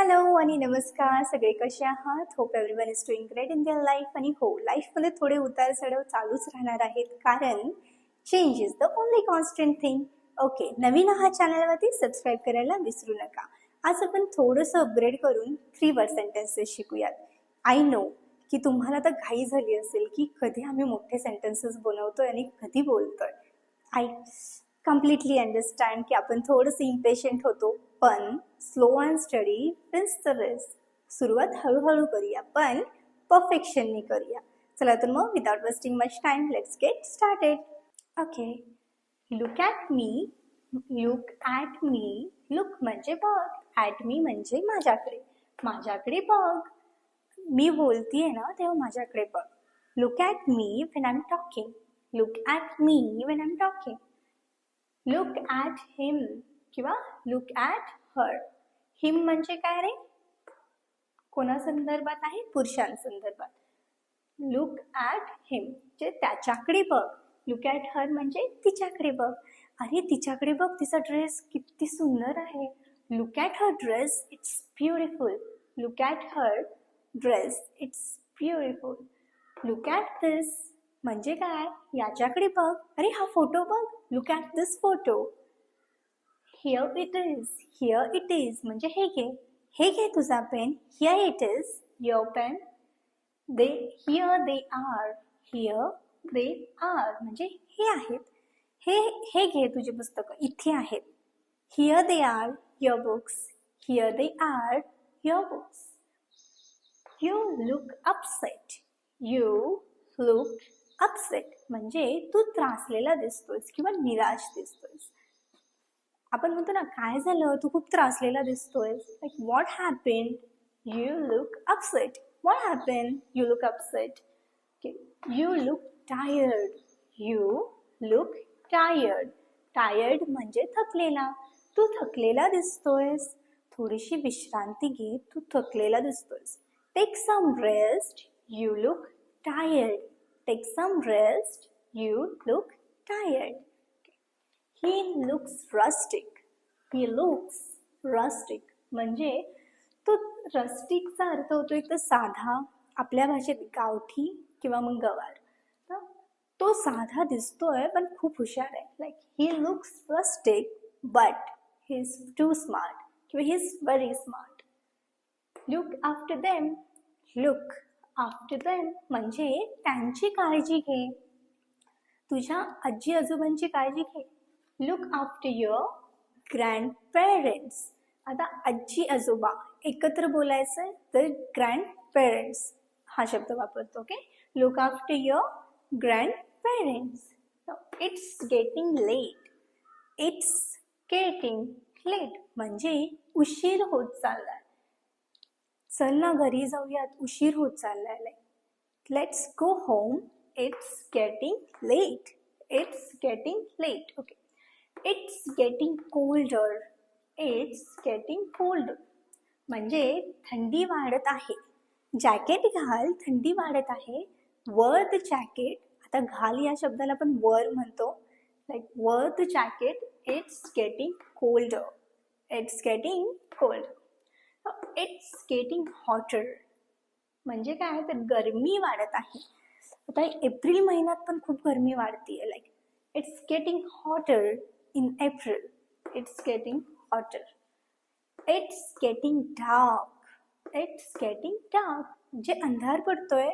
Hello आणि नमस्कार. सगळे कसे आहात? Hope everyone is doing great in their life आणि हो लाईफमध्ये थोडे उतार चढव चालूच राहणार आहेत. कारण change is the only constant thing okay नवीन आहात चॅनलवरती सबस्क्राईब करायला विसरू नका. आज आपण थोडंसं अपग्रेड करून थ्री वर्ड सेंटेन्सेस शिकूयात. आय नो की तुम्हाला तर घाई झाली असेल की कधी आम्ही मोठे सेंटेन्सेस बनवतोय आणि कधी बोलतोय. आय कम्प्लिटली अंडरस्टँड की आपण थोडंसं इम्पेशंट होतो. पण slow and study prince the rest सुरुवात हळूहळू करूया, पण परफेक्शननी करूया. चला तर मग without wasting much time let's get started okay look at me look at me look म्हणजे बघ. ॲट मी म्हणजे माझ्याकडे. माझ्याकडे बघ. मी बोलतीये ना, तेव्हा माझ्याकडे बघ. Look at me when I am talking look at me when I am talking look at him किंवा लुक ॲट हर हिम म्हणजे काय रे? कोणासंदर्भात आहे? पुरुषांसंदर्भात. लुक ॲट हिम म्हणजे त्याच्याकडे बघ. लुक ॲट हर म्हणजे तिच्याकडे बघ. अरे तिच्याकडे बघ. तिचा ड्रेस किती सुंदर आहे. Look at her dress it's beautiful look at her dress it's beautiful look at this म्हणजे काय? याच्याकडे बघ. अरे हा फोटो बघ. Look at this photo here it is here it is म्हणजे हे घे. हे घे तुझा pen here it is your pen they here they are here they are म्हणजे हे आहेत. हे हे घे तुझी पुस्तकं. इथे आहेत. Here they are your books here they are your books you look upset you look upset म्हणजे तू त्रासलेला दिसतोयस किंवा निराश दिसतोयस. आपण म्हणतो ना काय झालं? तू खूप त्रासलेला दिसतोय like what happen you look upset what happen you look upset you look tired you look tired tired म्हणजे थकलेला. तू थकलेला दिसतोयस. थोडीशी विश्रांती घे. तू थकलेला दिसतोयस. Take some rest you look tired take some rest you look tired he looks rustic he looks rustic म्हणजे तो रस्टिकचा अर्थ होतो एक तर साधा आपल्या भाषेत गावठी किंवा मग गवार. तर तो साधा दिसतोय पण खूप हुशार आहे. Like he looks rustic but he is too smart किंवा he is very smart look after them look after them म्हणजे त्यांची काळजी घे. तुझ्या आजी आजोबांची काळजी घे. Look after your grandparents आता आजी आजोबा एकत्र बोलायचं आहे तर ग्रँड पेरेंट्स हा शब्द वापरतो okay look after your grandparents it's getting late it's getting late म्हणजे उशीर होत चाललाय. चल ना घरी जाऊयात उशीर होत चाललाय. Let's go home it's getting late it's getting late okay it's getting colder it's getting colder म्हणजे थंडी वाढत आहे. जॅकेट घाल, थंडी वाढत आहे. वर द जॅकेट आता घाल या शब्दाला आपण वर म्हणतो. Like wear the jacket it's getting colder it's getting colder it's getting hotter म्हणजे काय? तर गरमी वाढत आहे. आता एप्रिल महिन्यात पण खूप गरमी वाढते like it's getting hotter in April. It's getting hotter. It's getting dark. It's getting dark. जे अंधार पडतोय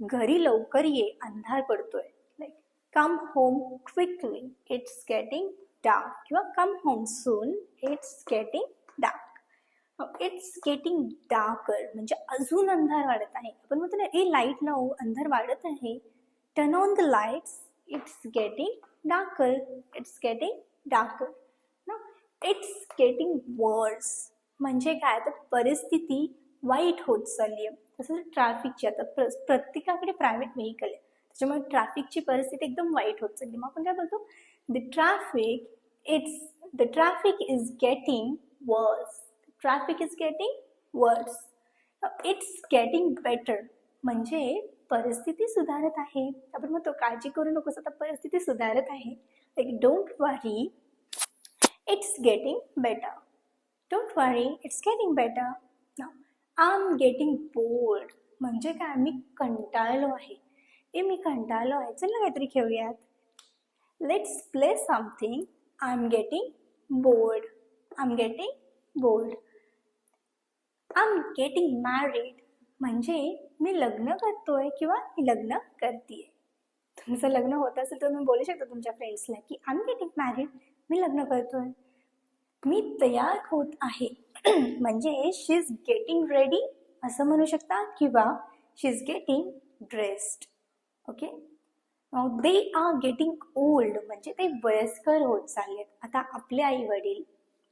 घरी लवकर ये अंधार पडतोय. Like come home quickly it's getting dark किंवा come home soon it's getting dark it's getting darker म्हणजे अजून अंधार वाढत आहे. आपण म्हणतो ना ए लाइट लावू अंधार वाढत आहे. Turn on the lights it's getting darker it's getting darker ना इट्स गेटिंग वर्स म्हणजे काय? तर परिस्थिती वाईट होत चालली आहे. तसंच ट्रॅफिकची आता प्र प्रत्येकाकडे प्रायव्हेट व्हेकल आहे. त्याच्यामुळे ट्रॅफिकची परिस्थिती एकदम वाईट होत चालली मग आपण काय बोलतो? The traffic it's the traffic is getting worse traffic is getting worse it's getting better म्हणजे परिस्थिती सुधारत आहे. आपण म्हणतो काळजी करू नकोस आता परिस्थिती सुधारत आहे. Like don't worry it's getting better don't worry it's getting better I am getting bored म्हणजे काय? मी कंटाळलो आहे. ए मी कंटाळलो आहे. चल ना काहीतरी खेळूयात. Let's play something I am getting bored I am getting bored I am getting married म्हणजे मी लग्न करतोय किंवा मी लग्न करते तुमचं लग्न होत असेल तर तुम्ही बोलू शकता तुमच्या फ्रेंड्सला की आय गेटिंग मॅरिड मी लग्न करतोय. मी तयार होत आहे. म्हणजे शी इज गेटिंग रेडी असं म्हणू शकता किंवा she is getting dressed okay they are getting old म्हणजे ते वयस्कर होत चालले आहेत आता आपले आई वडील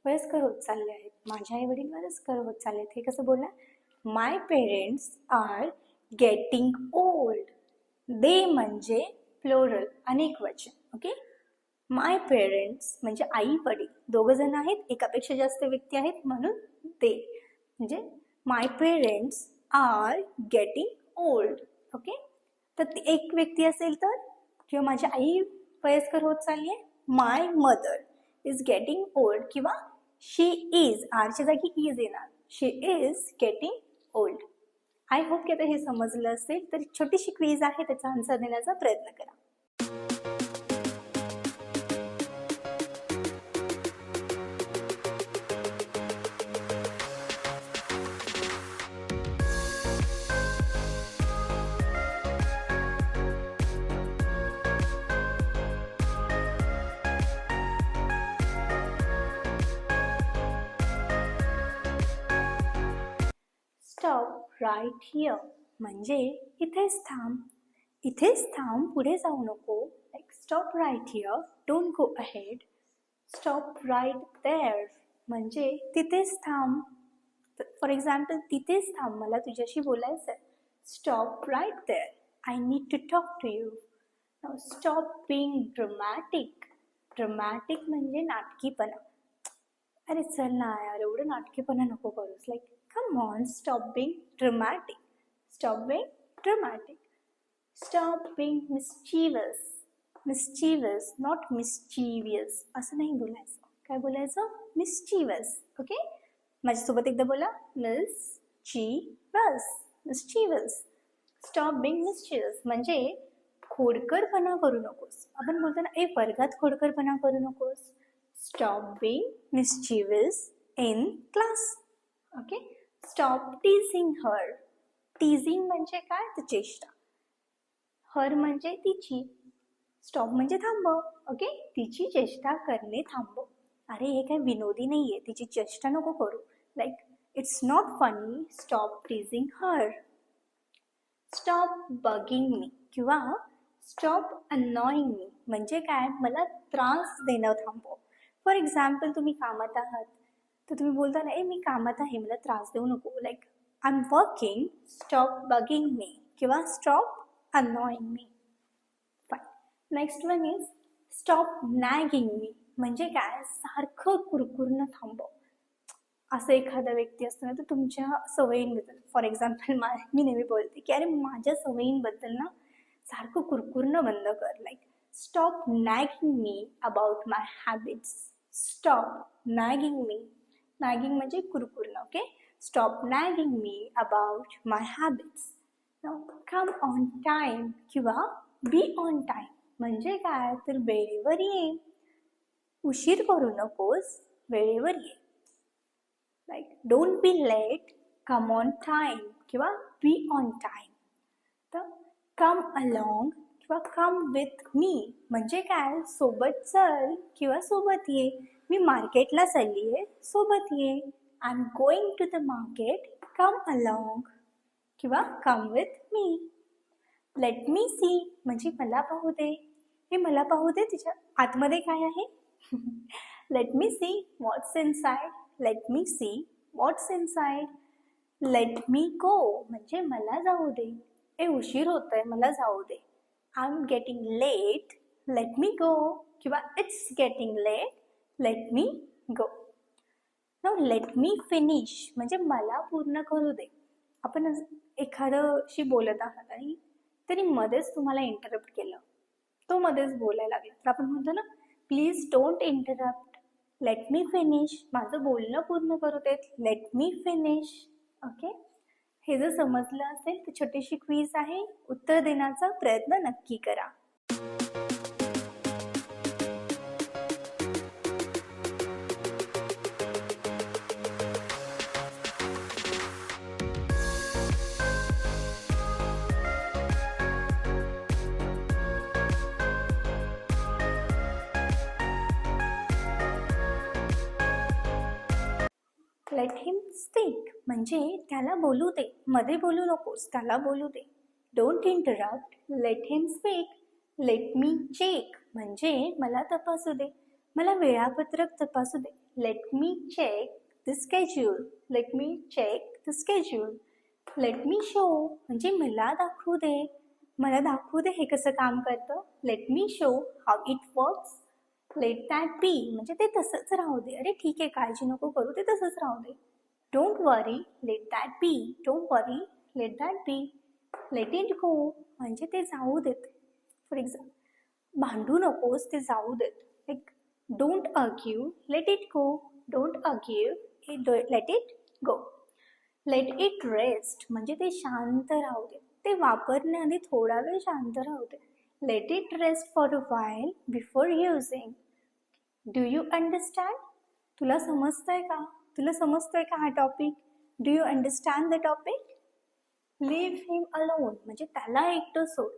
वयस्कर होत चालले आहेत. माझे आई वडील वयस्कर होत चालले आहेत हे कसं बोलणार? My parents are getting old they म्हणजे प्लोरल अनेक वचन ओके माय पेरेंट्स म्हणजे आई वडील. दोघं जण आहेत एकापेक्षा जास्त व्यक्ती आहेत म्हणून दे म्हणजे my parents are getting old okay तर एक व्यक्ती असेल तर किंवा माझी आई वयस्कर होत चालली आहे my mother is getting old किंवा शी इज आरच्या जागी इज येणार. She is getting old I hope की आता हे समजलं असेल तर छोटीशी क्वीज आहे त्याचा आन्सर देण्याचा प्रयत्न करा. राईट हिअर म्हणजे इथेच थांब. इथेच थांब. पुढे जाऊ नको. Like stop right here don't go ahead stop right there म्हणजे तिथेच थांब. फॉर एक्झाम्पल तिथेच थांब. मला तुझ्याशी बोलायचं आहे stop right there I need to talk to you stop being dramatic dramatic म्हणजे नाटकीपणा. अरे चल ना यार. एवढं नाटकीपणा नको करूस. Like come on stop being dramatic stop being dramatic stop being mischievous mischievous not mischievious असं नाही बोलायचं. काय बोलायचं? मिस्चिवस ओके माझ्यासोबत एकदा बोला. मिस ची वस मिस्चिवस स्टॉप बिंग मिस्चिवस म्हणजे खोडकरपणा करू नकोस. आपण बोलतो ना, ए, वर्गात खोडकरपणा करू नकोस. Stop being mischievous in class okay stop teasing her teasing म्हणजे काय? तर चेष्टा हर म्हणजे तिची. स्टॉप म्हणजे थांबव ओके तिची चेष्टा करणे थांबव अरे, हे काय विनोदी नाही आहे तिची चेष्टा नको करू. Like it's not funny stop teasing her stop bugging me किंवा स्टॉप अनॉईंग मी म्हणजे काय? मला त्रास देणं थांबव. फॉर एक्झाम्पल तुम्ही कामात आहात. तर तुम्ही बोलता ना ए मी कामात आहे मला त्रास देऊ नको. Like I am working stop bugging me किंवा stop annoying me fine next one is stop nagging me म्हणजे काय? सारखं कुरकुरणं थांबव. असं एखादा व्यक्ती असतो ना तर तुमच्या सवयींबद्दल. फॉर एक्झाम्पल मा मी नेहमी बोलते की अरे माझ्या सवयींबद्दल ना सारखं कुरकुरणं बंद कर. Like stop nagging me about my habits stop nagging me nagging म्हणजे कुरकुरणं okay stop nagging me about my habits come on time किंवा बी ऑन टाईम म्हणजे काय? तर वेळेवर ये. उशीर करू नकोस, वेळेवर ये. Like don't be late come on time किंवा बी ऑन टाईम तर कम अलॉंग किंवा कम विथ मी म्हणजे काय? सोबत चल किंवा सोबत ये. मी मार्केटला चालली आहे सोबत ये. I am going to the market come along किंवा come with me let me see म्हणजे मला पाहू दे. हे मला पाहू दे तिच्या आतमध्ये काय आहे? Let me see what's inside let me see what's inside let me go म्हणजे मला जाऊ दे. ए उशीर होत आहे मला जाऊ दे. I am getting late let me go किंवा it's getting late let me go no let me finish म्हणजे मला पूर्ण करू दे. आपण एखादंशी बोलत आहात आणि त्यांनी मध्येच तुम्हाला इंटरप्ट केलं. तो मध्येच बोलायला लागला. तर आपण म्हणतो ना please don't interrupt let me finish माझं बोलणं पूर्ण करू देत. लेट मी फिनिश ओके हे जर समजलं असेल तर छोटीशी क्वीज आहे. उत्तर देण्याचा प्रयत्न नक्की करा. लेट हिम स्पीक म्हणजे त्याला बोलू दे. मध्ये बोलू नकोस त्याला बोलू दे. Don't interrupt let him speak let me check म्हणजे मला तपासू दे. मला वेळापत्रक तपासू दे. Let me check the schedule let me check the schedule let me show म्हणजे मला दाखवू दे. मला दाखवू दे हे कसं काम करतं. Let me show how it works let that be म्हणजे ते तसंच राहू दे. अरे ठीक आहे काळजी नको करू ते तसंच राहू दे. Don't worry let that be don't worry let that be let it go म्हणजे ते जाऊ देत. फॉर एक्झाम्पल भांडू नकोस ते जाऊ देत. Like don't argue let it go don't argue let it go let it rest म्हणजे ते शांत राहू दे. ते वापरण्याआधी थोडा वेळ शांत राहू दे. Let it rest for a while before using do you understand तुला समजतंय का? तुला समजतोय का हा topic do you understand the topic leave him alone म्हणजे त्याला एकटं सोड.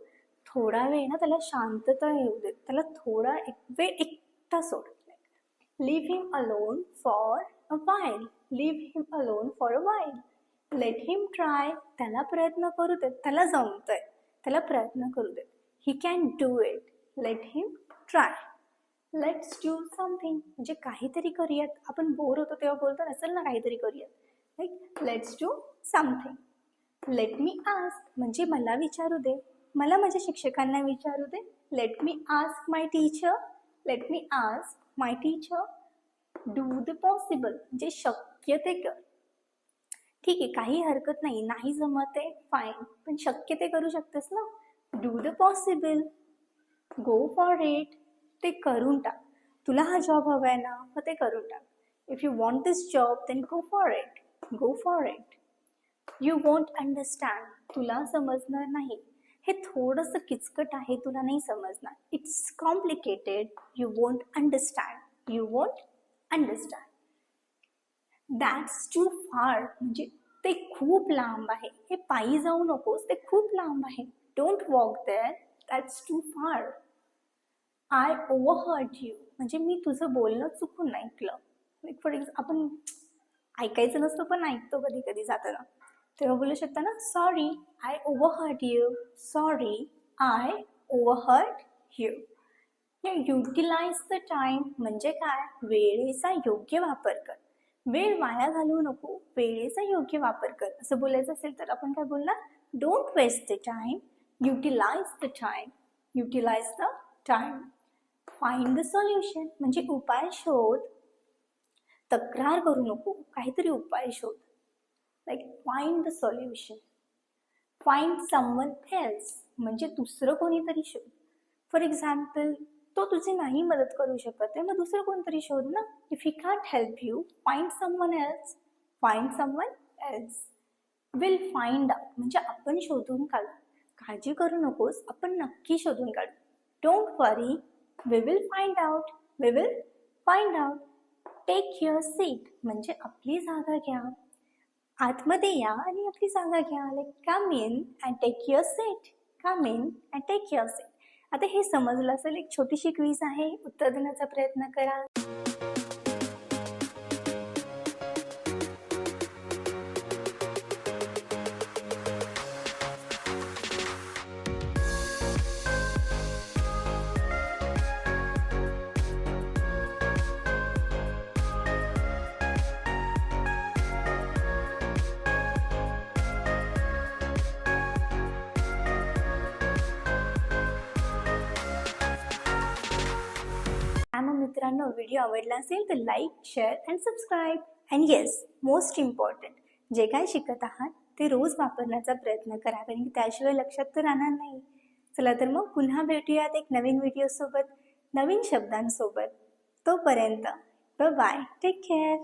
थोडा वेळ ना त्याला शांतता येऊ दे. त्याला थोडा एक वेळ एकटा सोड. Leave him alone for a while leave him alone for a while let him try त्याला प्रयत्न करू देत त्याला जमतंय. त्याला प्रयत्न करू देत he can do it let him try let's do something म्हणजे काहीतरी करूयात. आपण बोर होतो तेव्हा बोलतो असेल ना काहीतरी करूयात. Like let's do something let me ask म्हणजे मला विचारू दे. मला माझ्या शिक्षकांना विचारू दे. Let me ask my teacher let me ask my teacher do the possible म्हणजे शक्य ते कर. ठीक आहे काही हरकत नाही. नाही जमत आहे. फाईन पण शक्य ते करू शकतेस ना? Do the possible go for it ते करून टाक. तुला हा जॉब हवा आहे ना मग ते करून टाक. If you want this job then go for it go for it you won't understand तुला समजणार नाही. हे थोडंसं किचकट आहे तुला नाही समजणार. It's complicated you won't understand you won't understand that's too far म्हणजे ते खूप लांब आहे. हे पायी जाऊ नकोस. ते खूप लांब आहे. Don't walk there that's too far I overheard you म्हणजे मी तुझं बोलणं चुकून ऐकलं. लाईक फॉर एक्झाम्पल आपण ऐकायचं नसतं पण ऐकतो कधी कधी जाताना. तेव्हा बोलू शकता ना sorry I overheard you sorry I overheard you utilize the time म्हणजे काय? वेळेचा योग्य वापर कर. वेळ वाया घालवू नको वेळेचा योग्य वापर कर. असं बोलायचं असेल तर आपण काय बोलणार? Don't waste the time utilize the time utilize the time find the solution म्हणजे उपाय शोध. तक्रार करू नको. काहीतरी उपाय शोध. Like find the solution find someone else म्हणजे दुसरं कोणीतरी शोध. फॉर एक्झाम्पल तो तुझी नाही मदत करू शकत आहे मग दुसरं कोणतरी शोध ना. If you can't help you find someone else find someone else will find out म्हणजे आपण शोधून काढू. काळजी करू नकोस. आपण नक्की शोधून काढू. Don't worry we will find out we will find out take your seat म्हणजे आपली जागा घ्या. आतमध्ये या आणि आपली जागा घ्या. Like come in and take your seat come in and take your seat आता हे समजलं असेल. एक छोटीशी क्वीज आहे. उत्तर देण्याचा प्रयत्न करा. मित्रांनो व्हिडिओ आवडला असेल तर like share and subscribe and yes most important जे काय शिकत आहात ते रोज वापरण्याचा प्रयत्न करा कारण की त्याशिवाय लक्षात तर राहणार नाही. चला तर मग पुन्हा भेटूयात एक नवीन व्हिडिओसोबत नवीन शब्दांसोबत. तोपर्यंत बाय टेक केअर